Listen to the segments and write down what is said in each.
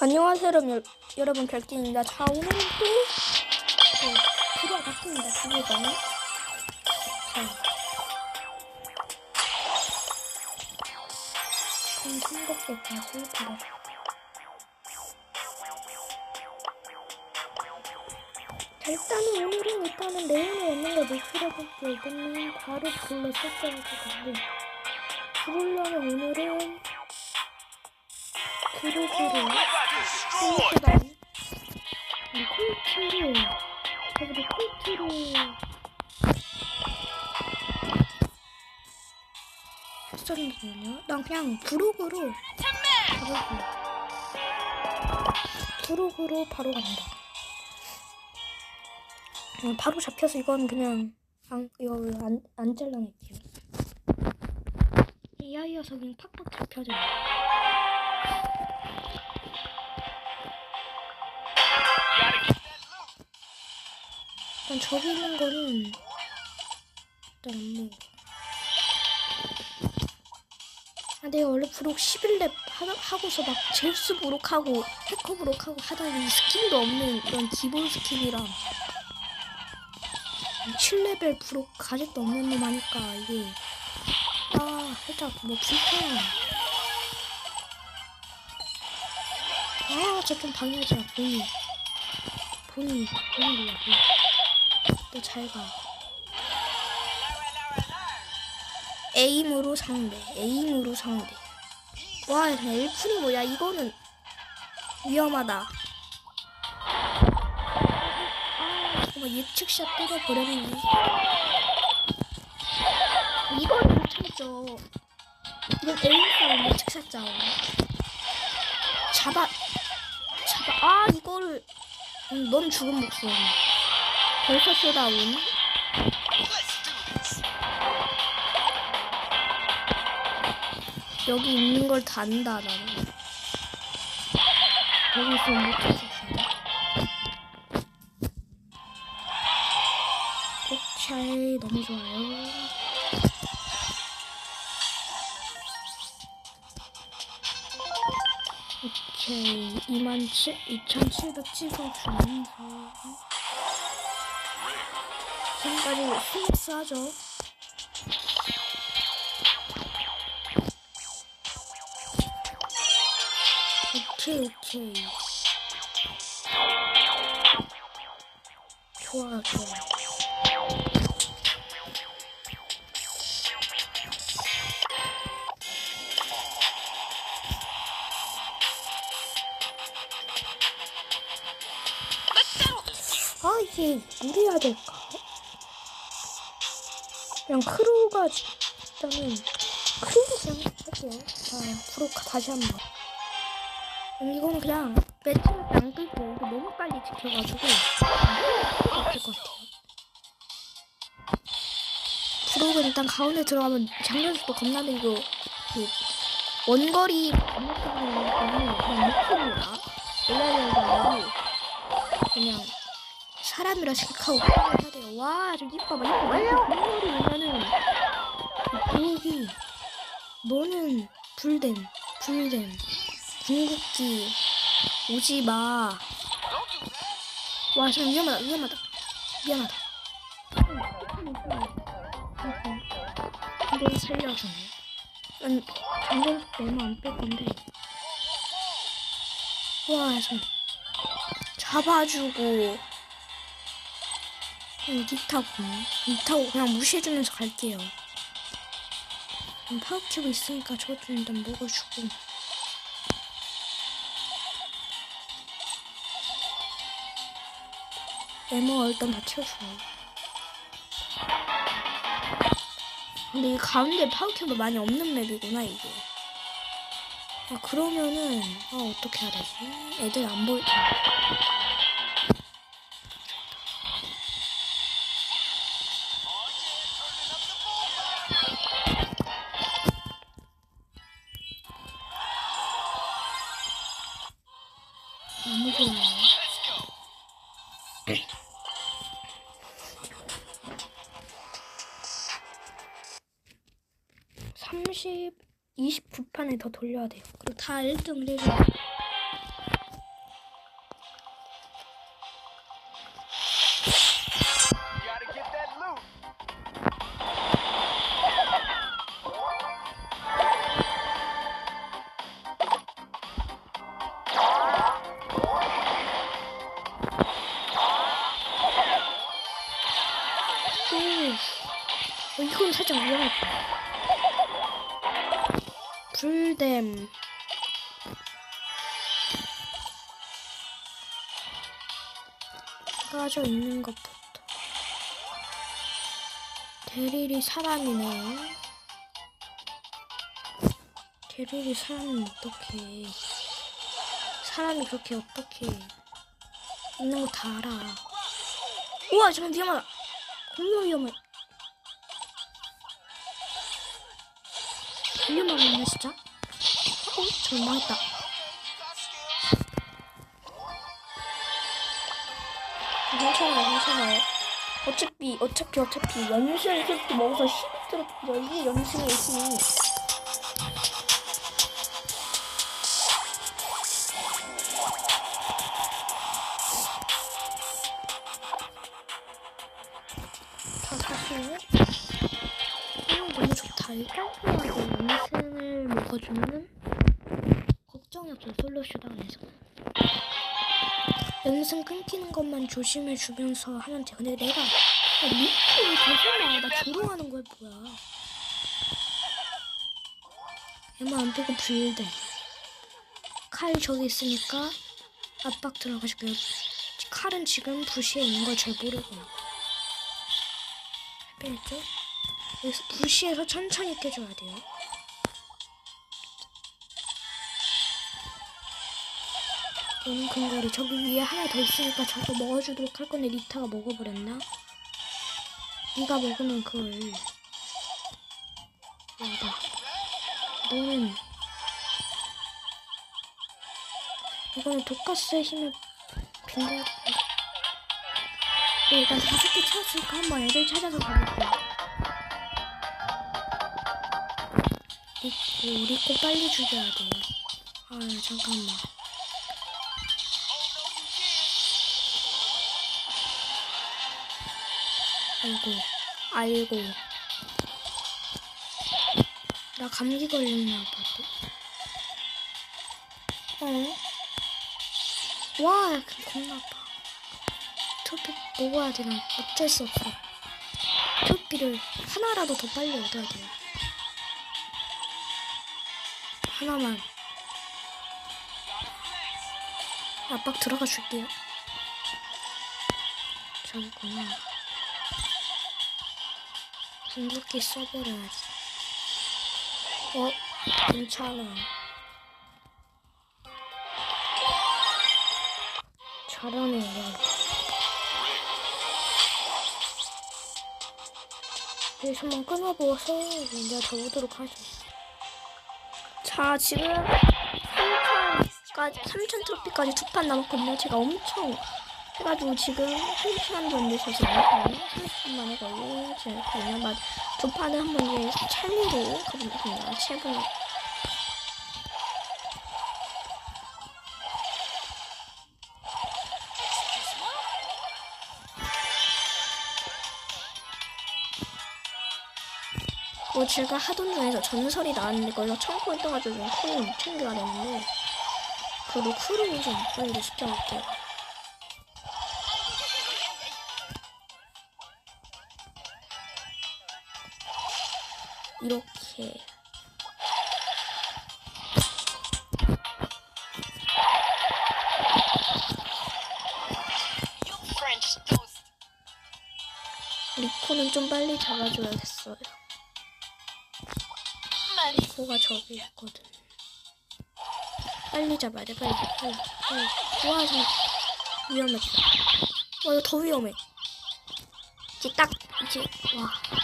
안녕하세요 여러분, 여러분 별진입니다. 자 어, 기가. 기계가 자 그럼 삼각대까지 바로 자 일단은 오늘은 일단은 내용이 없는 걸 목표로 볼게요. 일단은 바로 불러 설정할 건데 부르려면 오늘은 그루그루 콜트단 콜트로 여기도 콜트로 했었는데요. 난 그냥 브록으로 가볼게요. 브록으로 바로 갑니다. 어, 바로 잡혀서 이건 그냥 안, 이거 안, 안 잘라낼게요. AI여서 그냥 팍팍 잡혀져요. 일단 저기 있는 거는 일단 안 먹어. 아, 내가 원래 브록 11렙 하 고서 막 제우스 브록하고 해커 브록하고 하더니 스킬도 없는 이런 기본 스킬이랑 7레벨 브록 가짓도 없는 놈 하니까 이게 아 살짝 뭐 불편해. 아 진짜 좀 방해하지 마 본인. 본인 본인 몰라 본인 너잘 가. 에임으로 상대, 에임으로 상대. 와, 엘프리 뭐야? 이거는 위험하다. 아, 정말 예측샷 때려버렸네. 이거는 못 참죠. 이건 에임 싸움, 예측샷 싸움. 잡아, 잡아. 아, 이거를. 음, 넌 죽은 목숨. 벌써 쏘다운. 여기 있는 걸 다 안다 나는. 여기 있으면 못 찾았어 꽃차이 너무 좋아요. 오케이. 2만 7 2700 찍어주면서 지금까지 스믹스 하죠. 오케이, 오케이. 좋아, 좋아. 아, 이게 무리해야 될까? 그냥 크루가 일단은 크루로 그냥 할게요. 자, 프로카 다시 한 번. 음, 이거는 그냥 매트를 안 끌고 너무 빨리 지켜가지고 없을 것 같아요. 프로는 일단 가운데 들어가면 장면수도 겁나 늘고 그 원거리 반격하는 거는 그냥 목표입니다. 원래는 그냥 사람이라 생각하고 해야 돼요. 와, 저 이뻐 봐, 이뻐 봐. 이렇게 공물이 오면은 그 구욱이 너는 불댐, 불댐, 궁극기 오지 마. 와, 지금 위험하다, 위험하다, 위험하다. 이걸 살려주네. 난 장전 얼마 안 뺄 건데. 와, 좀 잡아주고. 니 타고 니 타고 그냥 무시해주면서 갈게요. 파워큐브 있으니까 저것 좀 일단 먹어주고 에머가 일단 다 채워줘요. 근데 이 가운데 파워큐브 많이 없는 맵이구나 이게. 아 그러면은 아 어떻게 해야 되지? 애들 안 보일 텐데. 30, 29판에 더 돌려야 돼요. 그리고 다 1등을 해줘야 돼요. 대릴이 사람이네요. 대릴이 사람이 어떻게. 사람이 그렇게 어떻게. 있는 거 다 알아. 우와, 정말 위험하다. 겁나 위험해. 위험하겠네, 진짜. 어, 저 망했다. 어차피, 어차피, 어차피, 연승 솔직히 먹어서 10이 들었죠. 이게 연승의 힘이. 자, 사실, 음, 너무 좋다. 이 깔끔하게 연승을 먹어주면은, 걱정이 없어, 솔로쇼다운에서. 연승 끊기는 것만 조심해 주면서 하면 돼. 근데 내가 야, 밑에 왜 계속 나와? 나 조롱하는 거야 뭐야? 얘만 안 보고 불대. 칼 저기 있으니까 압박 들어가지고요. 칼은 지금 부시에 있는 걸 잘 모르고. 빼죠? 여기서 부시에서 천천히 깨줘야 돼요. 너무 근거리 저기 위에 하나 더 있으니까 저거 먹어주도록 할 건데 리타가 먹어버렸나? 네가 먹으면 그걸. 와봐. 너는 이거는 독가스의 힘을 빈다 네, 일단 다섯 개 채웠으니까 한번 애들 찾아서 가볼게요 리코 리코 빨리 죽여야 돼요 아 잠깐만 아이고, 아이고. 나 감기 걸렸나 봐. 또. 어? 와, 그 겁나 아파. 토피 먹어야 되나? 어쩔 수 없어. 토피를 하나라도 더 빨리 얻어야 돼요. 하나만. 압박 들어가 줄게요. 저기구나. 궁극기 써버려야지. 어? 괜찮아. 잘하네요. 여기서 한번 끊어보고서 내가 적어보도록 하죠. 자, 지금 3천까지, 3천 트로피까지 두 판 남았거든요. 제가 엄청 해가지고 지금 1시간 정도 되지 않거든요. 30분 만에 걸리지 않거든요. 두 판을 한번 이제 찰리로 가보겠습니다. 최분. 뭐 제가 하던 중에서 전설이 나왔는데 걸려 청코에 떠가지고 코인 챙겨야 되는데 그래도 크루는 좀 빨리 시켜볼게요. 이렇게. 리코는 좀 빨리 잡아줘야겠어요. 리코가 저기 있거든. 빨리 잡아야 돼, 빨리, 빨리, 빨리. 와, 저 위험했다. 와, 이거 더 위험해. 이제 딱, 이제, 와.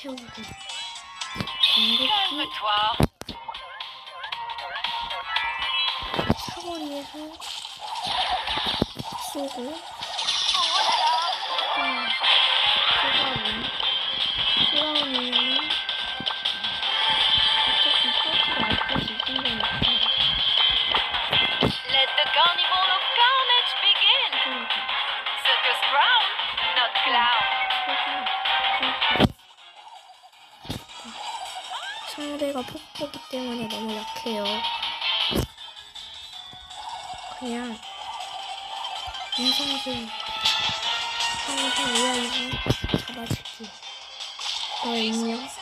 채우고. 공격기. 사거리에서 쏘고. 인성질 상대 AI 잡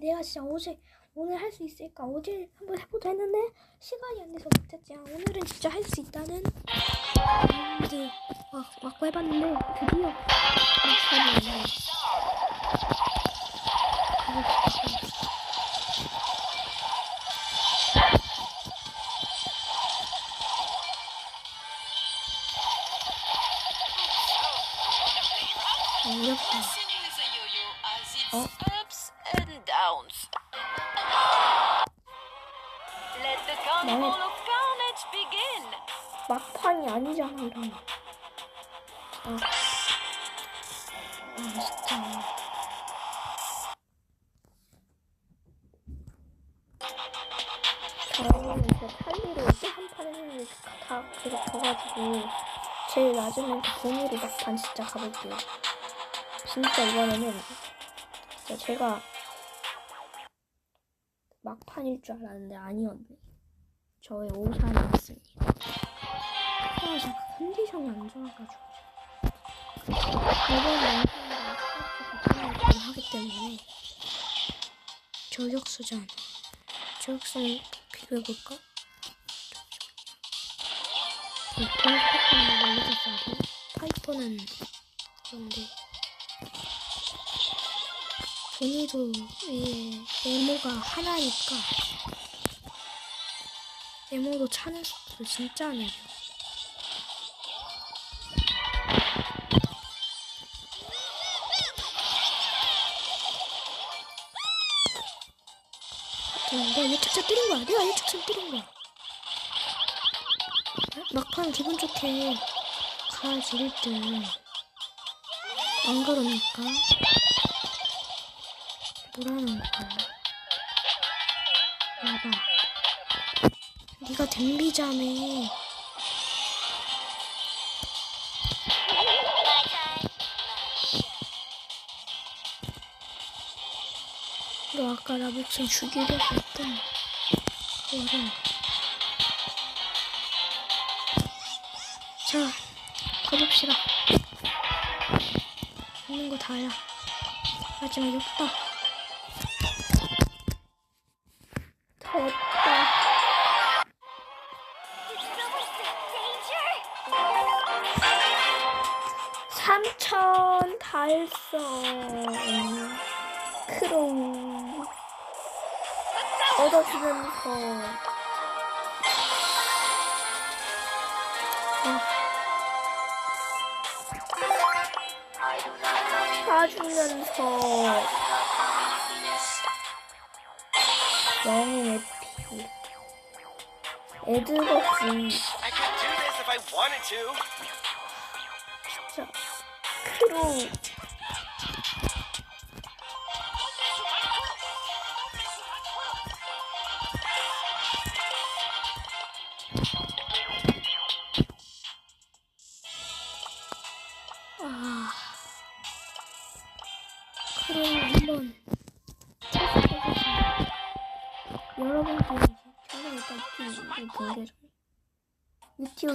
3천 트로피 내가 진짜 어제, 오늘 할 수 있을까? 어제 한번 해보자 했는데, 시간이 안 돼서 못했지. 아, 오늘은 진짜 할 수 있다는, 마인드 막, 막 해봤는데, 드디어 막판이 왔네요. 어렵다. Singing 아니잖아 이러면 아, 아 진짜. 저는 진짜 찰리로 또한판 했는데 다 계속 져가지고 제일 랭크 본으로 막판 진짜 가볼게요. 진짜 이번에는 진짜 제가 막판일 줄 알았는데 아니었네. 저의 오산이었습니다 아, 제가 컨디션이 안 좋아가지고. 이번 영상이랑 똑같이 하기 때문에 저격수잖아. 저격수는 비교해볼까? 보통 스파크는 멀리서 쏴고 파이퍼는 그런데 본이도 이 네모가 하나니까 네모로 차는 속도 진짜 느려. 내가 예측자 때린 거야. 내가 예측자 때린 거야. 막판 기분 좋게 가야지 1등. 안 그러니까. 뭐라는 거야. 봐봐. 네가 댐비자매. 목숨 죽이려 했던 거를. 자 가봅시다. 있는 거 다야. 마지막에 없다. 됐다. 삼천 달성. 크롱 this if I wanted to. 진짜 크롱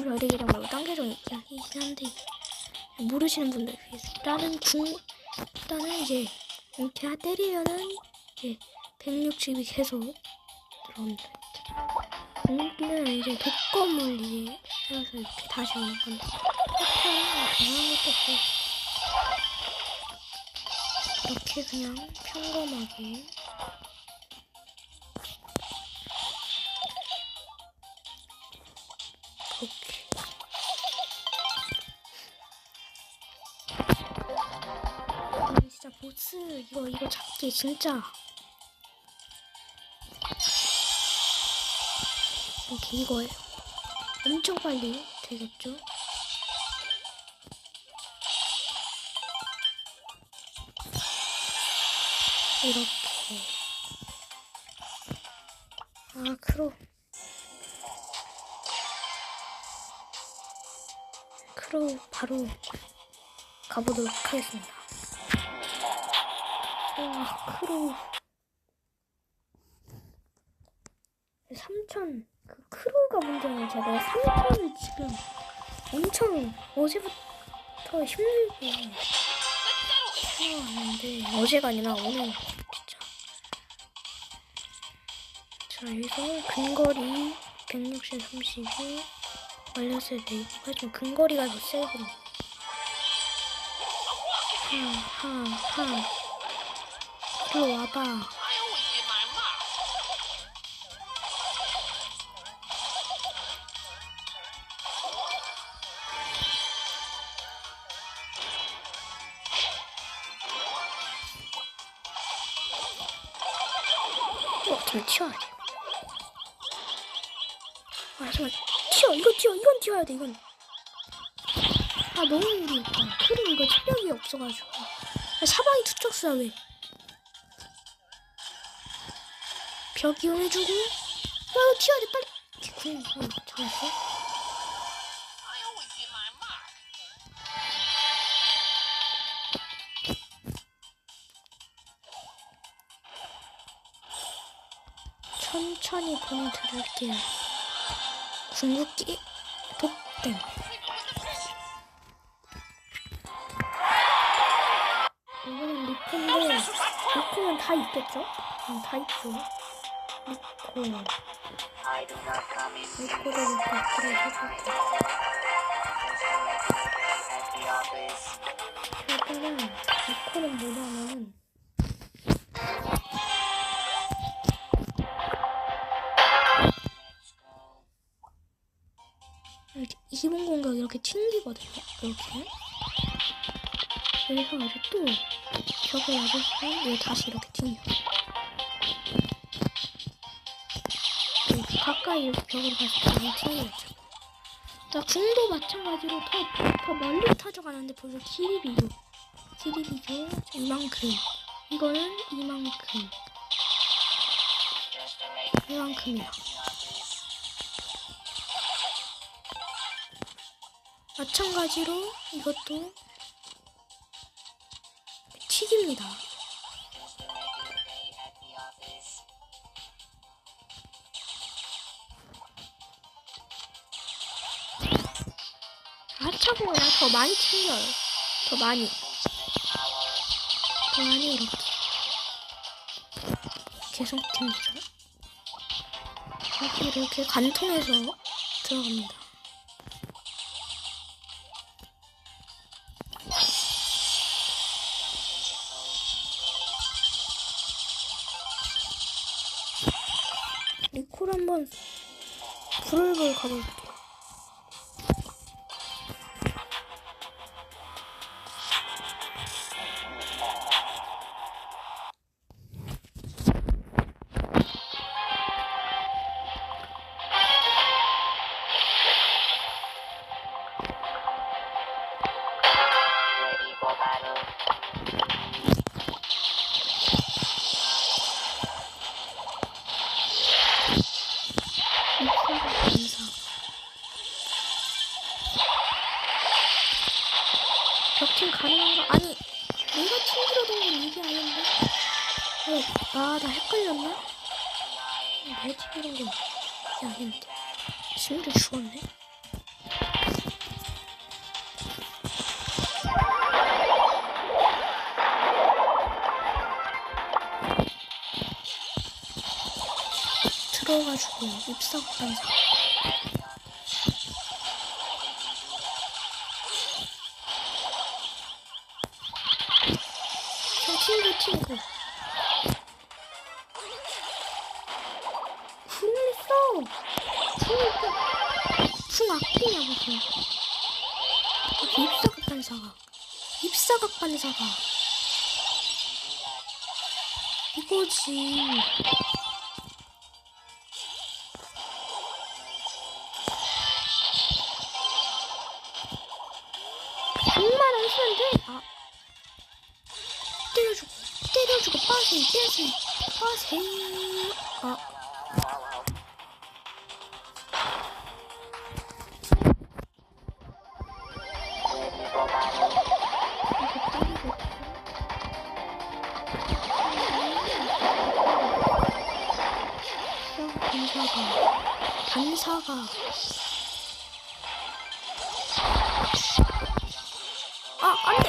별의 계정 말고 딴 있긴 있긴 한데 모르시는 분들 위해서 다른 궁 일단은 이제 이렇게 때리면은 이제 160이 계속 들어온다. 공기는 이제 독거물 이제 해서 이렇게 다시 오는 건데 이렇게 그냥 평범하게 보스 이거 이거 잡기 진짜 이렇게 이거예요 엄청 빨리 되겠죠? 이렇게 아 크로 크로 바로 가보도록 하겠습니다. 와 크로 3천 그 크로가 문제예요. 제가 3천을 지금 엄청 어제부터 힘들게 해왔는데 어제가 아니라 오늘 진짜. 자 여기서 근거리 160, 30이 완료세 되고 하지만 근거리가 더 세거든요 하하 하 일로 와봐 어, 좀 튀어야 돼. 아, 잠깐 튀어. 이거 튀어. 이건 튀어야 돼. 이건. 아, 너무 무리했다. 그리고 이거 체력이 없어가지고. 아, 사방이 투척수야 왜? 벽 이용해주고. 야, 이거 튀어야 돼. 빨리. 그, 어, 잘했어. 천천히 보내드릴게요. 궁극기 독댐. 이거는 리코인데 리코는 다 있겠죠? 응, 다 있죠. 리코를 이렇게 앞으로 해볼게. 결국은 리코는 뭐냐면은 이렇게 기본 공격 이렇게 튕기거든요. 이렇게. 여기서 이제 또 벽을 얇으시면 얘 다시 이렇게 튕겨. 가까이 이렇게 벽을 가서 튕겨야죠. 자, 궁도 마찬가지로 더, 더 멀리 터져가는데 벌써 길이 비교. 길이 비교 이만큼. 이거는 이만큼. 이만큼이야. 마찬가지로 이것도 튀깁니다. 차고 그냥 더 많이 튕겨요. 더 많이. 더 많이 이렇게. 계속 튕기죠. 이렇게 이렇게 관통해서 들어갑니다. 입사가 감사 저 친구 친구 궁을 써. 궁을 써궁 아끼냐 보세요 여기 입사각 반사가. 입사각 반사가. 이거지 세. 어. 반사가 아 아니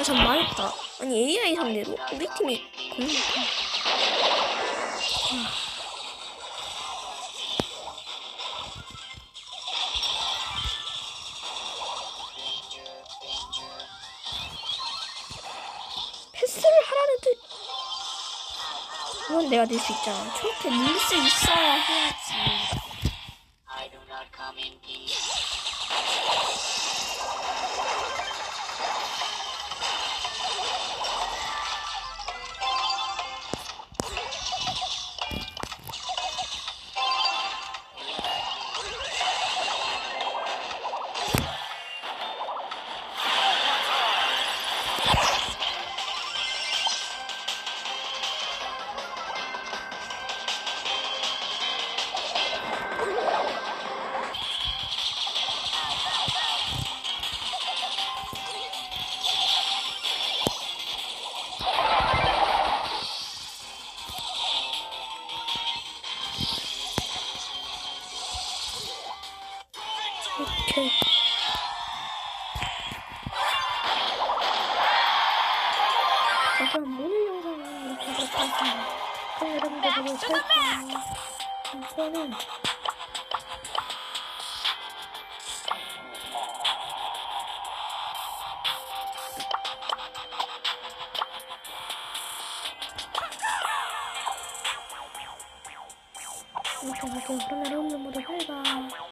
아전 아, 어, 망했다 아니 AI 상대로 우리 팀이 있고요. 패스를 하라는 뜻. 그건 내가 낼 수 있잖아. 저렇게 늘 수 있어야 해야지.